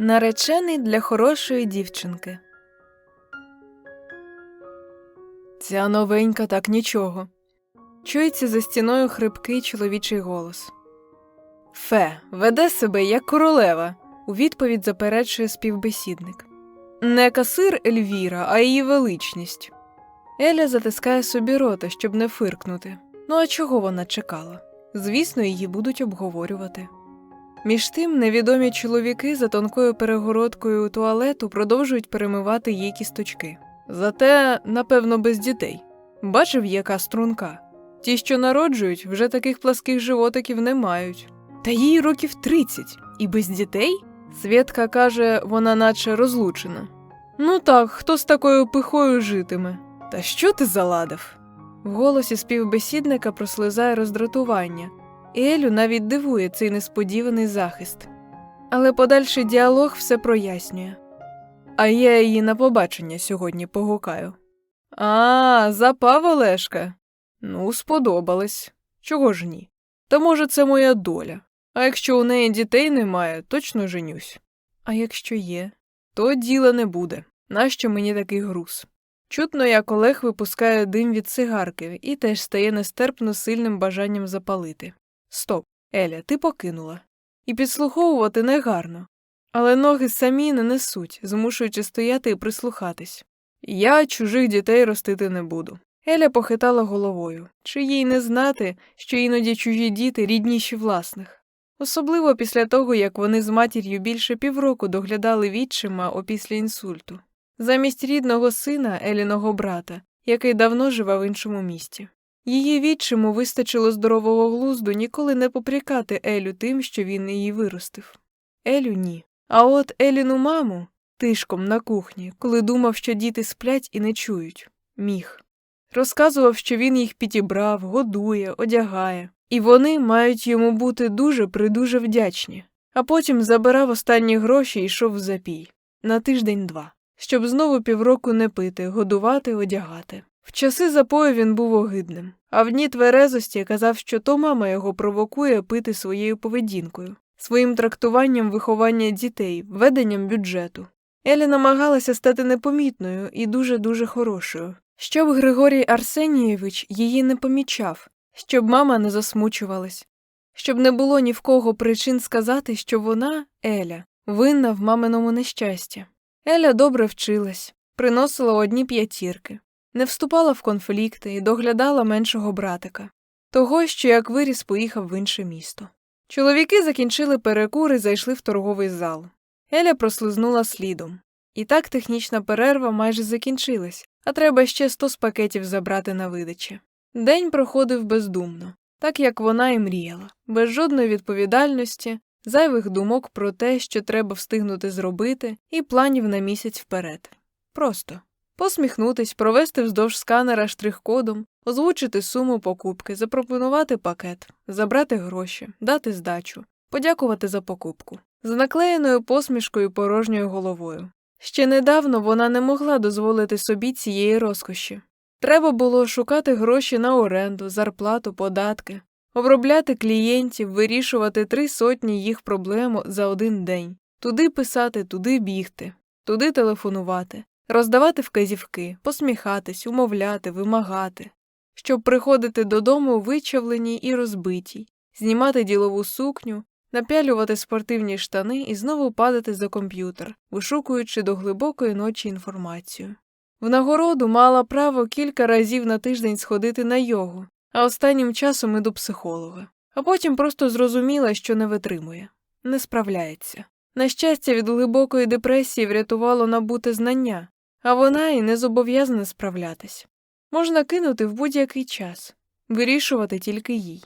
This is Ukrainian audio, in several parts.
Наречений для хорошої дівчинки. Ця новенька так нічого. Чується за стіною хрипкий чоловічий голос. Фе, веде себе як королева, у відповідь заперечує співбесідник. Не касир Ельвіра, а її величність. Еля затискає собі рота, щоб не фиркнути. Ну а чого вона чекала? Звісно, її будуть обговорювати. Між тим, невідомі чоловіки за тонкою перегородкою туалету продовжують перемивати її кісточки. Зате, напевно, без дітей. Бачив, яка струнка. Ті, що народжують, вже таких пласких животиків не мають. Та їй років 30. і без дітей? Свєтка каже, вона наче розлучена. Ну так, хто з такою пихою житиме? Та що ти заладив? В голосі співбесідника прослизає роздратування, Елю навіть дивує цей несподіваний захист. Але подальший діалог все прояснює. А я її на побачення сьогодні погукаю. А, запав Олешка. Ну, сподобалось. Чого ж ні? Та може, це моя доля. А якщо у неї дітей немає, точно женюсь. А якщо є, то діла не буде. Нащо мені такий груз? Чутно, як Олег випускає дим від цигарки і теж стає нестерпно сильним бажанням запалити. Стоп, Еля, ти покинула. І підслуховувати негарно. Але ноги самі не несуть, змушуючи стояти і прислухатись. Я чужих дітей ростити не буду. Еля похитала головою, чи їй не знати, що іноді чужі діти рідніші власних. Особливо після того, як вони з матір'ю більше півроку доглядали відчима опісля інсульту, замість рідного сина Еліного брата, який давно живе в іншому місті. Її відчиму вистачило здорового глузду ніколи не попрікати Елю тим, що він її виростив. Елю ні. А от Еліну маму тишком на кухні, коли думав, що діти сплять і не чують, міг. Розказував, що він їх підібрав, годує, одягає, і вони мають йому бути дуже придуже вдячні, а потім забирав останні гроші і йшов в запій на тиждень-два, щоб знову півроку не пити, годувати, одягати. В часи запою він був огидним, а в дні тверезості казав, що то мама його провокує пити своєю поведінкою, своїм трактуванням виховання дітей, веденням бюджету. Еля намагалася стати непомітною і дуже-дуже хорошою, щоб Григорій Арсенійович її не помічав, щоб мама не засмучувалась, щоб не було ні в кого причин сказати, що вона, Еля, винна в маминому нещасті. Еля добре вчилась, приносила одні п'ятірки, не вступала в конфлікти і доглядала меншого братика, того, що як виріс, поїхав в інше місто. Чоловіки закінчили перекур і зайшли в торговий зал. Еля прослизнула слідом. І так технічна перерва майже закінчилась, а треба ще сто з пакетів забрати на видачі. День проходив бездумно, так як вона і мріяла, без жодної відповідальності, зайвих думок про те, що треба встигнути зробити, і планів на місяць вперед. Просто посміхнутись, провести вздовж сканера штрих-кодом, озвучити суму покупки, запропонувати пакет, забрати гроші, дати здачу, подякувати за покупку. З наклеєною посмішкою порожньою головою. Ще недавно вона не могла дозволити собі цієї розкоші. Треба було шукати гроші на оренду, зарплату, податки, обробляти клієнтів, вирішувати три сотні їх проблем за один день, туди писати, туди бігти, туди телефонувати, роздавати вказівки, посміхатись, умовляти, вимагати, щоб приходити додому вичавленій і розбитій, знімати ділову сукню, напялювати спортивні штани і знову падати за комп'ютер, вишукуючи до глибокої ночі інформацію. В нагороду мала право кілька разів на тиждень сходити на йогу, а останнім часом і до психолога, а потім просто зрозуміла, що не витримує, не справляється. На щастя, від глибокої депресії врятувало набуте знання, а вона і не зобов'язана справлятись. Можна кинути в будь-який час, вирішувати тільки їй.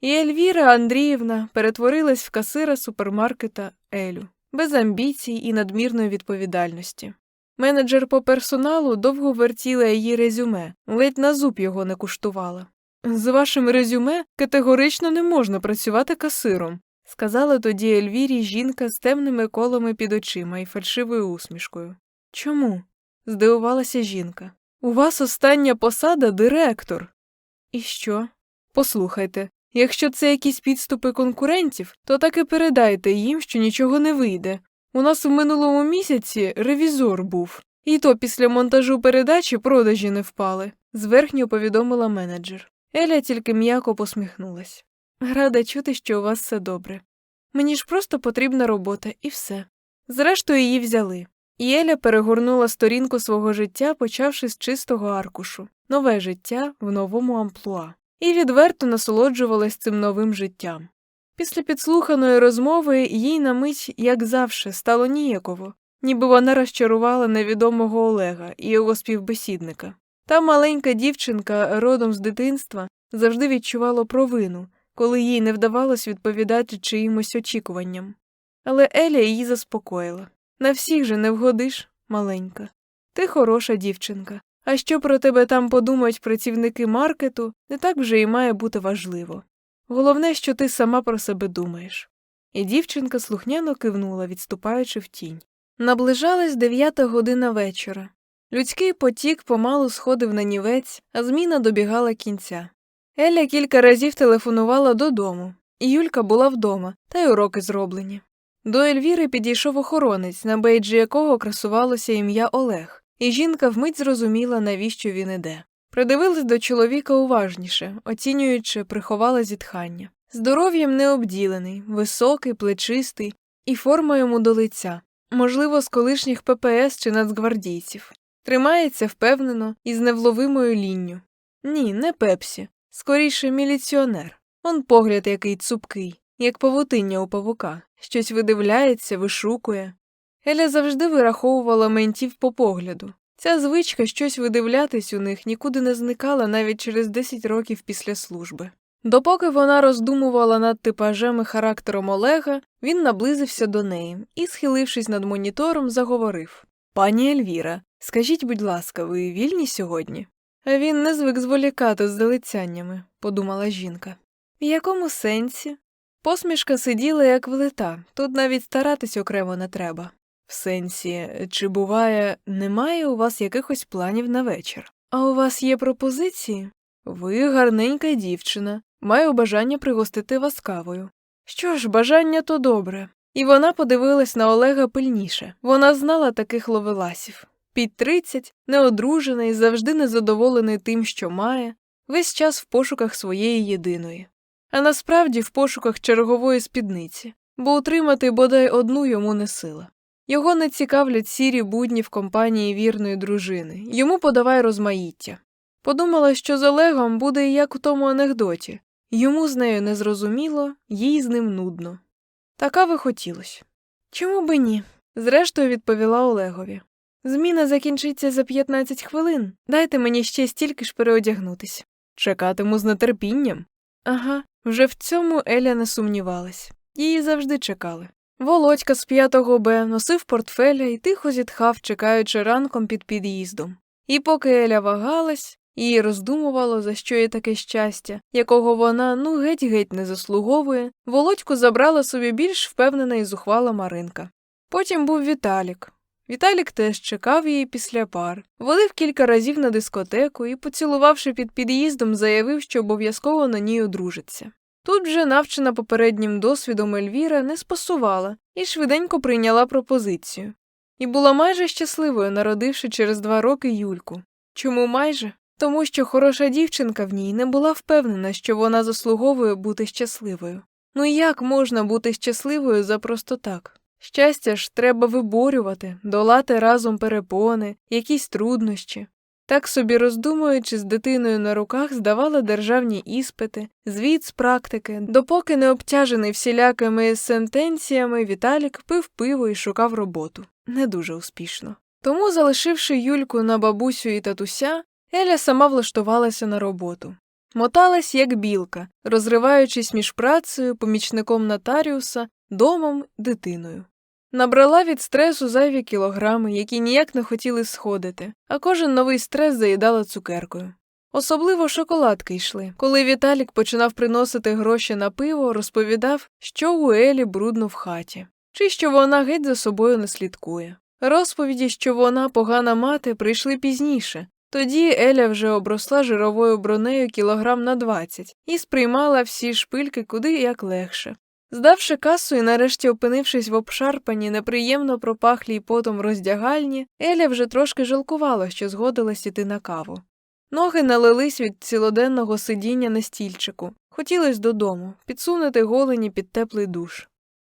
І Ельвіра Андріївна перетворилась в касира супермаркета Елю, без амбіцій і надмірної відповідальності. Менеджер по персоналу довго вертіла її резюме, ледь на зуб його не куштувала. З вашим резюме категорично не можна працювати касиром, сказала тоді Ельвірі жінка з темними колами під очима і фальшивою усмішкою. Чому? Здивувалася жінка. У вас остання посада директор. І що? Послухайте, якщо це якісь підступи конкурентів, то так і передайте їм, що нічого не вийде, У нас в минулому місяці ревізор був, і то після монтажу передачі продажі не впали, зверхньо повідомила менеджер. Еля тільки м'яко посміхнулась. Рада чути, що у вас все добре. Мені ж просто потрібна робота, і все. Зрештою, її взяли. І Еля перегорнула сторінку свого життя, почавши з чистого аркушу, нове життя в новому амплуа, і відверто насолоджувалась цим новим життям. Після підслуханої розмови їй на мить, як завше, стало ніяково, ніби вона розчарувала невідомого Олега і його співбесідника. Та маленька дівчинка, родом з дитинства, завжди відчувала провину, коли їй не вдавалось відповідати чиїмось очікуванням. Але Еля її заспокоїла. На всіх же не вгодиш, маленька. Ти хороша дівчинка. А що про тебе там подумають працівники маркету, не так вже і має бути важливо. Головне, що ти сама про себе думаєш. І дівчинка слухняно кивнула, відступаючи в тінь. Наближалась дев'ята година вечора. Людський потік помалу сходив на нівець, а зміна добігала кінця. Еля кілька разів телефонувала додому, і Юлька була вдома, та й уроки зроблені. До Ельвіри підійшов охоронець, на бейджі якого красувалося ім'я Олег, і жінка вмить зрозуміла, навіщо він іде. Придивилась до чоловіка уважніше, оцінюючи, приховала зітхання. Здоров'ям не обділений, високий, плечистий, і форма йому до лиця, можливо, з колишніх ППС чи нацгвардійців. Тримається впевнено і з невловимою лінню. Ні, не пепсі, скоріше міліціонер. Он погляд який цупкий, як павутиння у павука, щось видивляється, вишукує. Еля завжди вираховувала ментів по погляду. Ця звичка щось видивлятись у них нікуди не зникала навіть через 10 років після служби. Допоки вона роздумувала над типажем і характером Олега, він наблизився до неї і, схилившись над монітором, заговорив Пані Ельвіра, скажіть, будь ласка, ви вільні сьогодні? Він не звик зволікати з залицяннями, подумала жінка. В якому сенсі? Посмішка сиділа, як влита, тут навіть старатись окремо не треба. В сенсі, чи буває, немає у вас якихось планів на вечір? А у вас є пропозиції? Ви гарненька дівчина, маю бажання пригостити вас кавою. Що ж, бажання то добре. І вона подивилась на Олега пильніше. Вона знала таких ловеласів. Під тридцять, неодружений, завжди незадоволений тим, що має, весь час в пошуках своєї єдиної. А насправді в пошуках чергової спідниці, бо утримати бодай одну йому не сила. Його не цікавлять сірі будні в компанії вірної дружини, йому подавай розмаїття. Подумала, що з Олегом буде як у тому анекдоті йому з нею незрозуміло, їй з ним нудно. Така ви хотілось. Чому би ні? зрештою відповіла Олегові. Зміна закінчиться за 15 хвилин. Дайте мені ще стільки ж переодягнутись. Чекатиму з нетерпінням. Ага, вже в цьому Еля не сумнівалась. Її завжди чекали. Володька з 5 Б носив портфеля і тихо зітхав, чекаючи ранком під під'їздом. І поки Еля вагалась, і роздумувала, за що є таке щастя, якого вона ну геть-геть не заслуговує, Володьку забрала собі більш впевнена і зухвала Маринка. Потім був Віталік. Віталік теж чекав її після пар, водив кілька разів на дискотеку і, поцілувавши під під'їздом, заявив, що обов'язково на ній одружиться. Тут вже, навчена попереднім досвідом Ельвіра, не спасувала і швиденько прийняла пропозицію. І була майже щасливою, народивши через два роки Юльку. Чому майже? Тому що хороша дівчинка в ній не була впевнена, що вона заслуговує бути щасливою. Ну як можна бути щасливою за просто так? Щастя ж треба виборювати, долати разом перепони, якісь труднощі. Так собі роздумуючи з дитиною на руках, здавала державні іспити, звіт з практики, допоки не обтяжений всілякими сентенціями, Віталік пив пиво і шукав роботу. Не дуже успішно. Тому, залишивши Юльку на бабусю і татуся, Еля сама влаштувалася на роботу. Моталась, як білка, розриваючись між працею, помічником нотаріуса, домом, дитиною. Набрала від стресу зайві кілограми, які ніяк не хотіли сходити, а кожен новий стрес заїдала цукеркою. Особливо шоколадки йшли. Коли Віталік починав приносити гроші на пиво, розповідав, що у Елі брудно в хаті, чи що вона геть за собою не слідкує. Розповіді, що вона погана мати, прийшли пізніше. Тоді Еля вже обросла жировою бронею кілограм на 20 і сприймала всі шпильки куди як легше. Здавши касу і нарешті опинившись в обшарпаній, неприємно пропахлій потом роздягальні, Еля вже трошки жалкувала, що згодилась іти на каву. Ноги налились від цілоденного сидіння на стільчику. Хотілось додому, підсунути голені під теплий душ.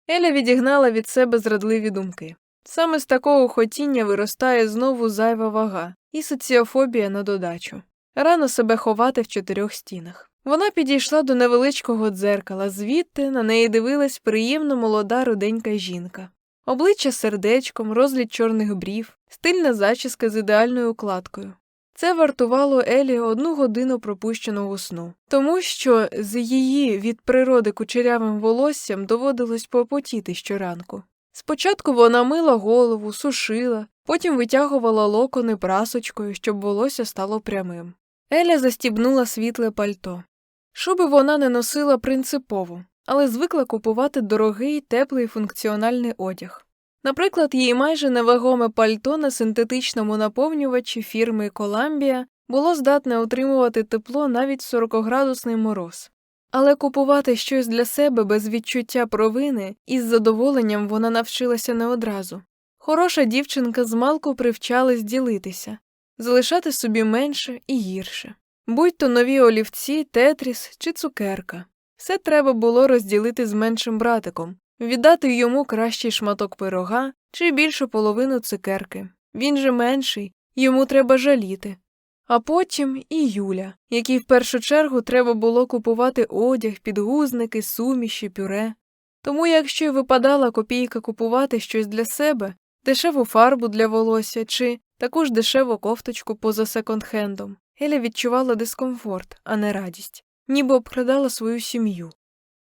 Еля відігнала від себе зрадливі думки. Саме з такого хотіння виростає знову зайва вага і соціофобія на додачу. Рано себе ховати в чотирьох стінах. Вона підійшла до невеличкого дзеркала, звідти на неї дивилась приємно молода руденька жінка. Обличчя сердечком, розліт чорних брів, стильна зачіска з ідеальною укладкою. Це вартувало Елі одну годину пропущеного сну, тому що з її від природи кучерявим волоссям доводилось попотіти щоранку. Спочатку вона мила голову, сушила, потім витягувала локони прасочкою, щоб волосся стало прямим. Еля застібнула світле пальто. Шуби вона не носила принципово, але звикла купувати дорогий, теплий функціональний одяг. Наприклад, її майже невагоме пальто на синтетичному наповнювачі фірми Коламбія було здатне утримувати тепло навіть в 40-градусний мороз. Але купувати щось для себе без відчуття провини із задоволенням вона навчилася не одразу. Хороша дівчинка змалку привчалась ділитися, залишати собі менше і гірше. Будь то нові олівці, тетріс чи цукерка. Все треба було розділити з меншим братиком, віддати йому кращий шматок пирога чи більшу половину цукерки. Він же менший, йому треба жаліти. А потім і Юля, якій в першу чергу треба було купувати одяг, підгузники, суміші, пюре. Тому, якщо й випадала копійка купувати щось для себе, дешеву фарбу для волосся чи таку ж дешеву кофточку поза секонд-хендом, Еля відчувала дискомфорт, а не радість, ніби обкрадала свою сім'ю.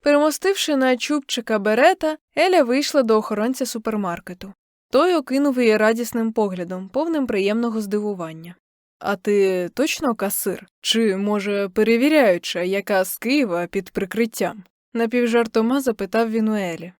Перемостивши на чубчика берета, Еля вийшла до охоронця супермаркету. Той окинув її радісним поглядом, повним приємного здивування. А ти точно касир? Чи, може, перевіряюча, яка з Києва під прикриттям? напівжартома запитав він у Елі.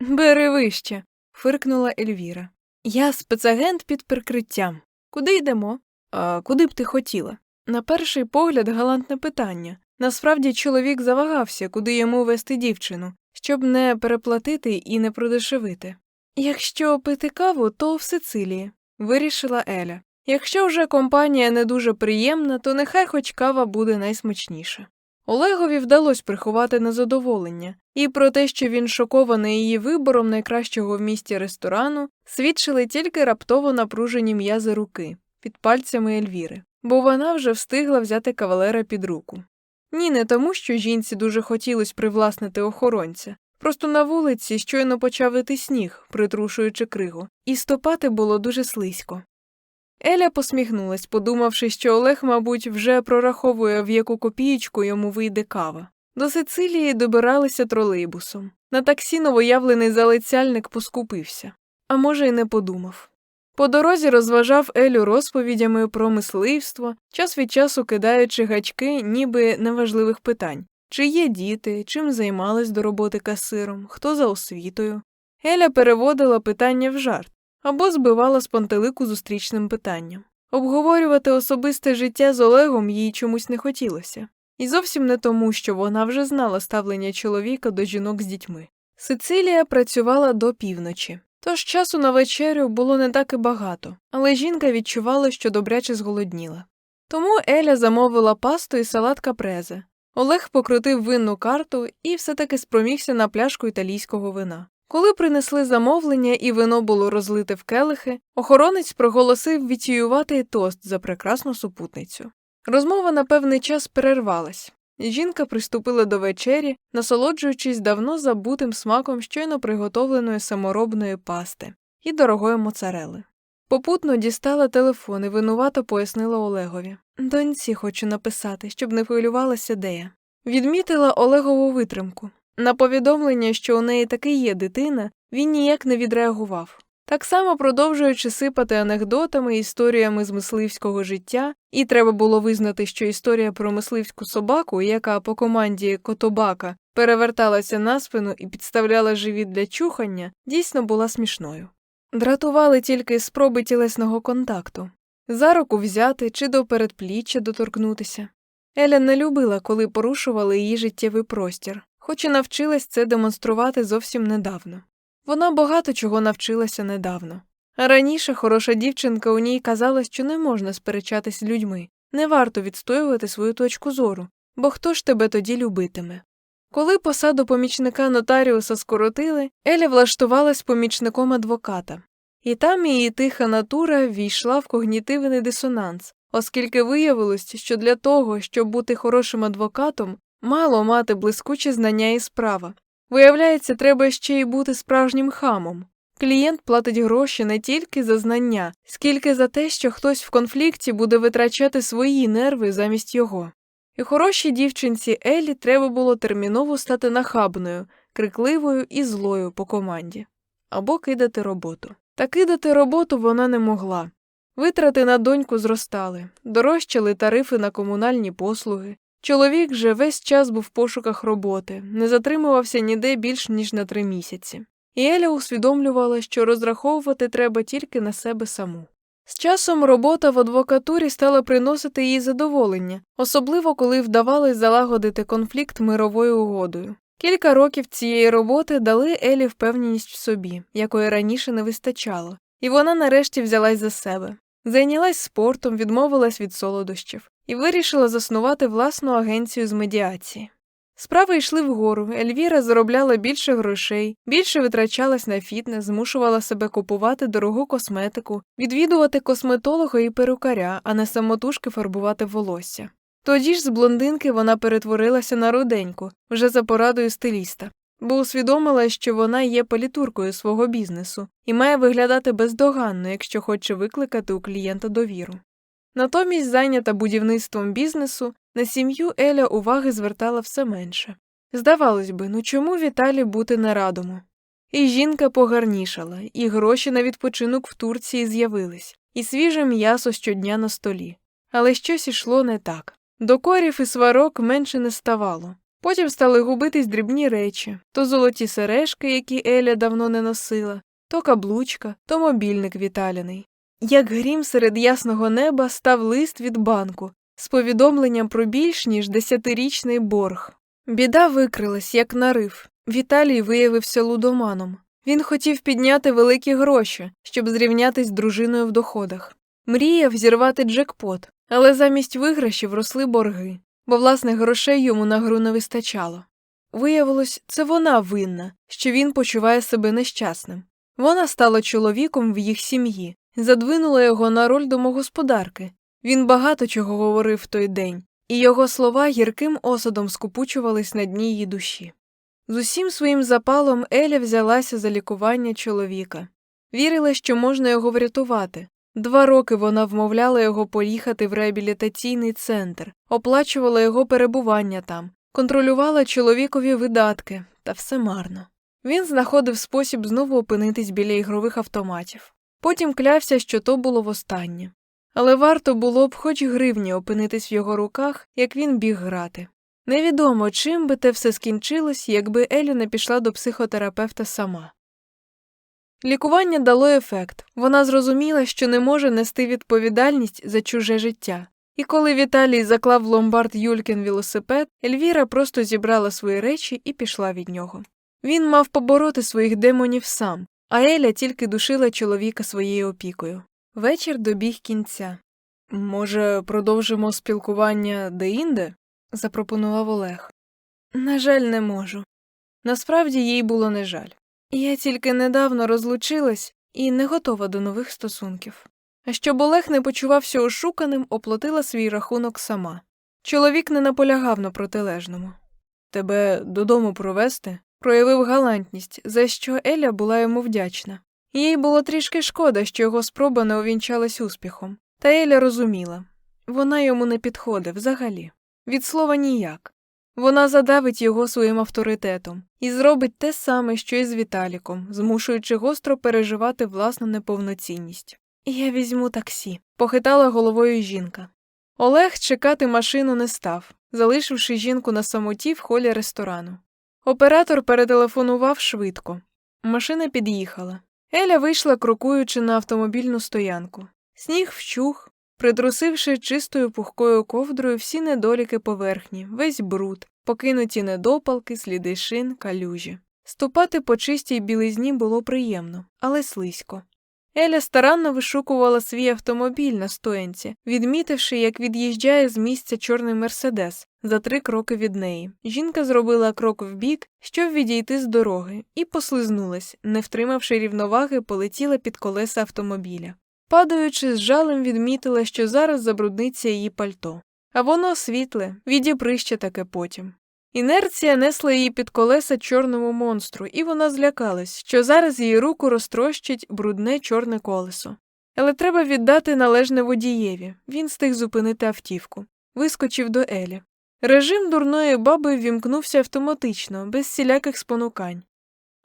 Бери вище, фиркнула Ельвіра. Я спецагент під прикриттям. Куди йдемо? А куди б ти хотіла? На перший погляд галантне питання. Насправді чоловік завагався, куди йому вести дівчину, щоб не переплатити і не продешевити. Якщо пити каву, то в Сицилії, вирішила Еля. Якщо вже компанія не дуже приємна, то нехай хоч кава буде найсмачніша. Олегові вдалося приховати незадоволення, і про те, що він шокований її вибором найкращого в місті ресторану, свідчили тільки раптово напружені м'язи руки під пальцями Ельвіри, бо вона вже встигла взяти кавалера під руку. Ні, не тому, що жінці дуже хотілося привласнити охоронця. Просто на вулиці щойно почав іти сніг, притрушуючи кригу, і стопати було дуже слизько. Еля посміхнулась, подумавши, що Олег, мабуть, вже прораховує, в яку копієчку йому вийде кава. До Сицилії добиралися тролейбусом. На таксі новоявлений залицяльник поскупився, а може, й не подумав. По дорозі розважав Елю розповідями про мисливство, час від часу кидаючи гачки, ніби неважливих питань чи є діти, чим займались до роботи касиром, хто за освітою. Еля переводила питання в жарт або збивала з пантелику зустрічним питанням. Обговорювати особисте життя з Олегом їй чомусь не хотілося, і зовсім не тому, що вона вже знала ставлення чоловіка до жінок з дітьми. Сицилія працювала до півночі. Тож часу на вечерю було не так і багато, але жінка відчувала, що добряче зголодніла. Тому Еля замовила пасту і салат капрезе. Олег покрутив винну карту і все таки спромігся на пляшку італійського вина. Коли принесли замовлення і вино було розлите в келихи, охоронець проголосив вітіювати тост за прекрасну супутницю. Розмова на певний час перервалась. Жінка приступила до вечері, насолоджуючись давно забутим смаком щойно приготовленої саморобної пасти і дорогої моцарели. Попутно дістала телефон і винувато пояснила Олегові Доньці хочу написати, щоб не хвилювалася де я. Відмітила Олегову витримку. На повідомлення, що у неї таки є дитина, він ніяк не відреагував. Так само продовжуючи сипати анекдотами, історіями з мисливського життя, і треба було визнати, що історія про мисливську собаку, яка по команді котобака переверталася на спину і підставляла живіт для чухання, дійсно була смішною. Дратували тільки спроби тілесного контакту за руку взяти чи до передпліччя доторкнутися. Еля не любила, коли порушували її життєвий простір, хоч і навчилась це демонструвати зовсім недавно. Вона багато чого навчилася недавно. Раніше хороша дівчинка у ній казала, що не можна сперечатись з людьми, не варто відстоювати свою точку зору, бо хто ж тебе тоді любитиме? Коли посаду помічника нотаріуса скоротили, Еля влаштувалась помічником адвоката. І там її тиха натура війшла в когнітивний дисонанс, оскільки виявилось, що для того, щоб бути хорошим адвокатом, мало мати блискучі знання і справа. Виявляється, треба ще й бути справжнім хамом. Клієнт платить гроші не тільки за знання, скільки за те, що хтось в конфлікті буде витрачати свої нерви замість його. І хорошій дівчинці Елі треба було терміново стати нахабною, крикливою і злою по команді або кидати роботу. Та кидати роботу вона не могла. Витрати на доньку зростали, дорожчали тарифи на комунальні послуги. Чоловік же весь час був в пошуках роботи, не затримувався ніде більш ніж на три місяці. І Еля усвідомлювала, що розраховувати треба тільки на себе саму. З часом робота в адвокатурі стала приносити їй задоволення, особливо коли вдавалось залагодити конфлікт мировою угодою. Кілька років цієї роботи дали Елі впевненість в собі, якої раніше не вистачало, і вона нарешті взялась за себе. Зайнялась спортом, відмовилась від солодощів і вирішила заснувати власну агенцію з медіації. Справи йшли вгору, Ельвіра заробляла більше грошей, більше витрачалась на фітнес, змушувала себе купувати дорогу косметику, відвідувати косметолога і перукаря, а не самотужки фарбувати волосся. Тоді ж з блондинки вона перетворилася на руденьку, вже за порадою стиліста, бо усвідомила, що вона є політуркою свого бізнесу і має виглядати бездоганно, якщо хоче викликати у клієнта довіру. Натомість, зайнята будівництвом бізнесу, на сім'ю Еля уваги звертала все менше. Здавалось би, ну чому Віталі бути не радому? І жінка погарнішала, і гроші на відпочинок в Турції з'явились, і свіже м'ясо щодня на столі. Але щось ішло не так. Докорів і сварок менше не ставало. Потім стали губитись дрібні речі то золоті сережки, які Еля давно не носила, то каблучка, то мобільник Віталіний. Як грім серед ясного неба став лист від банку з повідомленням про більш ніж десятирічний борг. Біда викрилась, як нарив. Віталій виявився лудоманом. Він хотів підняти великі гроші, щоб зрівнятись з дружиною в доходах. Мріяв зірвати джекпот, але замість виграшів росли борги, бо власних грошей йому на гру не вистачало. Виявилось, це вона винна, що він почуває себе нещасним. Вона стала чоловіком в їх сім'ї, задвинула його на роль домогосподарки. Він багато чого говорив в той день, і його слова гірким осадом скупучувались на дні її душі. З усім своїм запалом Еля взялася за лікування чоловіка. Вірила, що можна його врятувати. Два роки вона вмовляла його поїхати в реабілітаційний центр, оплачувала його перебування там, контролювала чоловікові видатки, та все марно. Він знаходив спосіб знову опинитись біля ігрових автоматів. Потім клявся, що то було востаннє. Але варто було б хоч гривні опинитись в його руках, як він біг грати. Невідомо, чим би те все скінчилось, якби Елі не пішла до психотерапевта сама. Лікування дало ефект вона зрозуміла, що не може нести відповідальність за чуже життя. І коли Віталій заклав в ломбард Юлькін велосипед, Ельвіра просто зібрала свої речі і пішла від нього. Він мав побороти своїх демонів сам, а Еля тільки душила чоловіка своєю опікою. Вечір добіг кінця. Може, продовжимо спілкування деінде? запропонував Олег. На жаль, не можу. Насправді їй було не жаль. Я тільки недавно розлучилась і не готова до нових стосунків. А щоб Олег не почувався ошуканим, оплатила свій рахунок сама. Чоловік не наполягав на протилежному. Тебе додому провести? Проявив галантність, за що Еля була йому вдячна. Їй було трішки шкода, що його спроба не увінчалась успіхом, та Еля розуміла вона йому не підходить взагалі. Від слова ніяк. Вона задавить його своїм авторитетом і зробить те саме, що і з Віталіком, змушуючи гостро переживати власну неповноцінність. Я візьму таксі, похитала головою жінка. Олег чекати машину не став, залишивши жінку на самоті в холі ресторану. Оператор перетелефонував швидко. Машина під'їхала. Еля вийшла, крокуючи на автомобільну стоянку. Сніг вщух, притрусивши чистою пухкою ковдрою всі недоліки поверхні, весь бруд, покинуті недопалки, сліди шин, калюжі. Ступати по чистій білизні було приємно, але слизько. Еля старанно вишукувала свій автомобіль на стоянці, відмітивши, як від'їжджає з місця чорний мерседес за три кроки від неї. Жінка зробила крок вбік, щоб відійти з дороги, і послизнулась, не втримавши рівноваги, полетіла під колеса автомобіля. Падаючи з жалем, відмітила, що зараз забрудниться її пальто. А воно світле, відіпри ще таке потім. Інерція несла її під колеса чорному монстру, і вона злякалась, що зараз її руку розтрощить брудне чорне колесо. Але треба віддати належне водієві він стиг зупинити автівку. Вискочив до Елі. Режим дурної баби ввімкнувся автоматично, без всіляких спонукань.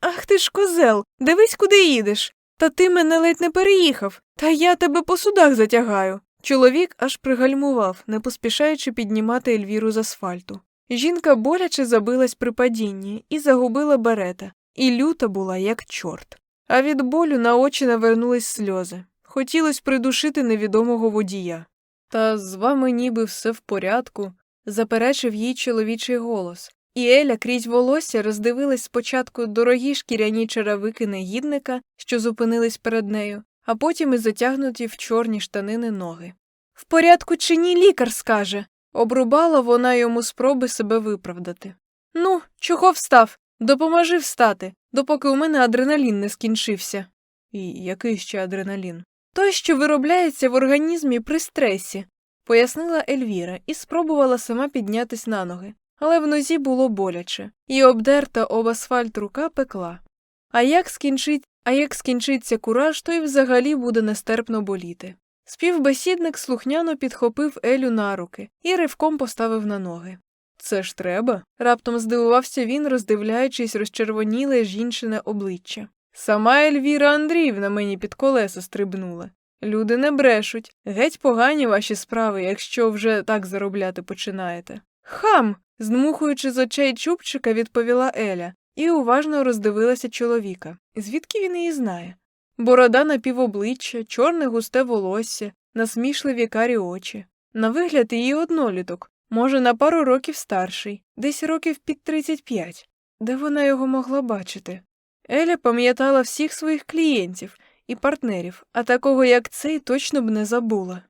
Ах ти ж козел, дивись, куди їдеш. Та ти мене ледь не переїхав, та я тебе по судах затягаю. Чоловік аж пригальмував, не поспішаючи піднімати Ельвіру з асфальту. Жінка боляче забилась при падінні і загубила берета, і люта була, як чорт. А від болю на очі навернулись сльози. Хотілося придушити невідомого водія. Та з вами ніби все в порядку, заперечив їй чоловічий голос. І Еля крізь волосся роздивилась спочатку дорогі шкіряні черевики негідника, що зупинились перед нею, а потім і затягнуті в чорні штанини ноги. В порядку чи ні лікар скаже. Обрубала вона йому спроби себе виправдати. Ну, чого встав? Допоможи встати, допоки у мене адреналін не скінчився. І який ще адреналін? Той, що виробляється в організмі при стресі, пояснила Ельвіра і спробувала сама піднятись на ноги, але в нозі було боляче, і обдерта об асфальт рука пекла. А як скінчить, а як скінчиться кураж, то й взагалі буде нестерпно боліти. Співбесідник слухняно підхопив Елю на руки і ривком поставив на ноги. Це ж треба. раптом здивувався він, роздивляючись розчервоніле жінчине обличчя. Сама Ельвіра Андріївна мені під колеса стрибнула. Люди не брешуть, геть погані ваші справи, якщо вже так заробляти починаєте. Хам. здмухуючи з очей чубчика, відповіла Еля і уважно роздивилася чоловіка. Звідки він її знає? Борода на півобличчя, чорне густе волосся, насмішливі карі очі. На вигляд її одноліток, може, на пару років старший, десь років під 35. Де вона його могла бачити? Еля пам'ятала всіх своїх клієнтів і партнерів, а такого, як цей, точно б не забула.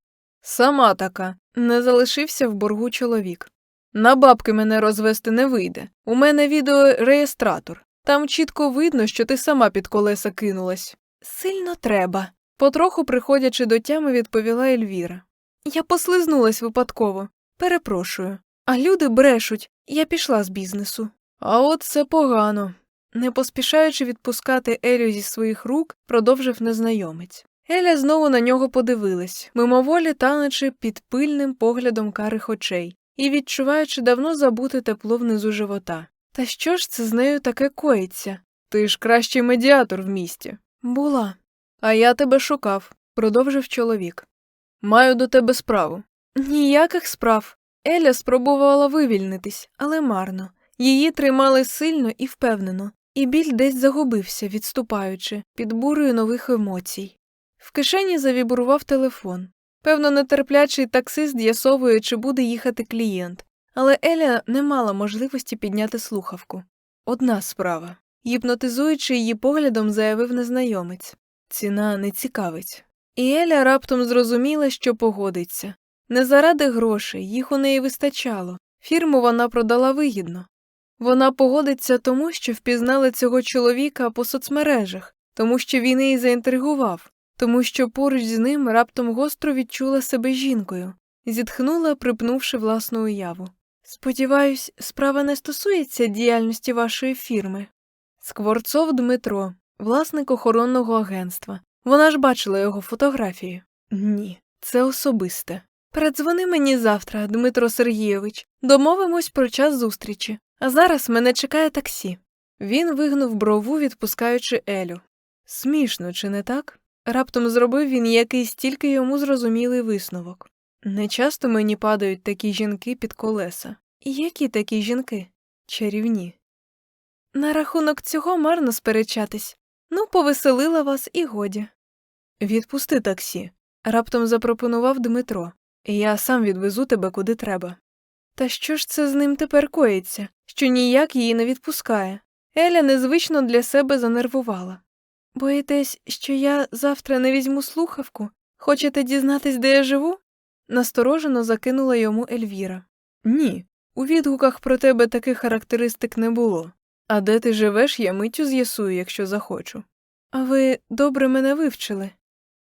Сама така, не залишився в боргу чоловік. На бабки мене розвести не вийде. У мене відеореєстратор. Там чітко видно, що ти сама під колеса кинулась. Сильно треба, потроху приходячи до тями, відповіла Ельвіра. Я послизнулась випадково. Перепрошую. А люди брешуть, я пішла з бізнесу. А от це погано. Не поспішаючи відпускати Елю зі своїх рук, продовжив незнайомець. Еля знову на нього подивилась, мимоволі танучи під пильним поглядом карих очей і відчуваючи давно забуте тепло внизу живота. Та що ж це з нею таке коїться? Ти ж кращий медіатор в місті. Була. А я тебе шукав, продовжив чоловік. Маю до тебе справу. Ніяких справ. Еля спробувала вивільнитись, але марно. Її тримали сильно і впевнено, і біль десь загубився, відступаючи, під бурою нових емоцій. В кишені завібрував телефон. Певно, нетерплячий таксист з'ясовує, чи буде їхати клієнт, але Еля не мала можливості підняти слухавку. Одна справа. Гіпнотизуючи її поглядом, заявив незнайомець ціна не цікавить. І Еля раптом зрозуміла, що погодиться. Не заради грошей, їх у неї вистачало, фірму вона продала вигідно. Вона погодиться тому, що впізнала цього чоловіка по соцмережах, тому що він її заінтригував, тому що поруч з ним раптом гостро відчула себе жінкою, зітхнула, припнувши власну уяву. Сподіваюсь, справа не стосується діяльності вашої фірми. Скворцов Дмитро, власник охоронного агентства. Вона ж бачила його фотографії. Ні, це особисте. Передзвони мені завтра, Дмитро Сергійович, домовимось про час зустрічі, а зараз мене чекає таксі. Він вигнув брову, відпускаючи Елю. Смішно, чи не так? Раптом зробив він якийсь тільки йому зрозумілий висновок. Не часто мені падають такі жінки під колеса. І Які такі жінки? Чарівні. На рахунок цього марно сперечатись. Ну, повеселила вас і годі. Відпусти таксі, раптом запропонував Дмитро. Я сам відвезу тебе куди треба. Та що ж це з ним тепер коїться, що ніяк її не відпускає? Еля незвично для себе занервувала. Боїтесь, що я завтра не візьму слухавку? Хочете дізнатись, де я живу? насторожено закинула йому Ельвіра. Ні, у відгуках про тебе таких характеристик не було. А де ти живеш, я миттю з'ясую, якщо захочу. А ви добре мене вивчили?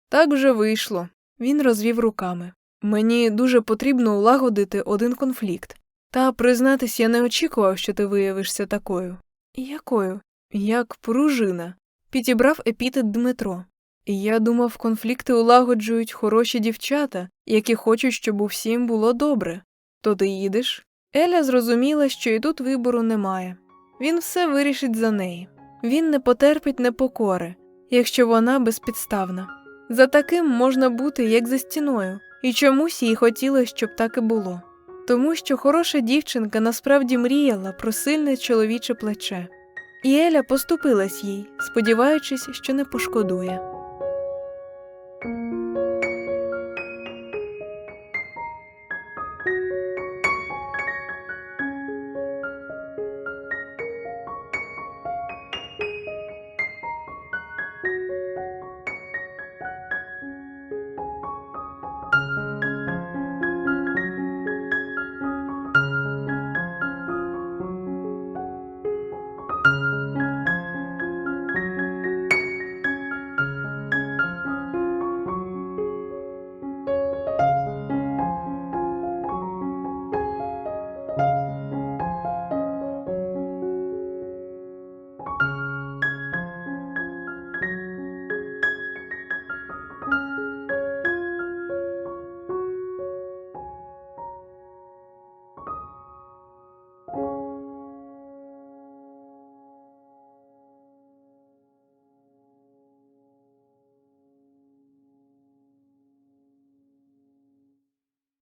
Так вже вийшло. Він розвів руками. Мені дуже потрібно улагодити один конфлікт. Та, признатись, я не очікував, що ти виявишся такою. Якою? Як пружина. Підібрав епітет Дмитро. Я думав, конфлікти улагоджують хороші дівчата, які хочуть, щоб у всім було добре. То ти їдеш? Еля зрозуміла, що і тут вибору немає. Він все вирішить за неї. Він не потерпить непокори, якщо вона безпідставна. За таким можна бути, як за стіною, і чомусь їй хотілося, щоб так і було. Тому що хороша дівчинка насправді мріяла про сильне чоловіче плече. І Еля поступилась їй, сподіваючись, що не пошкодує.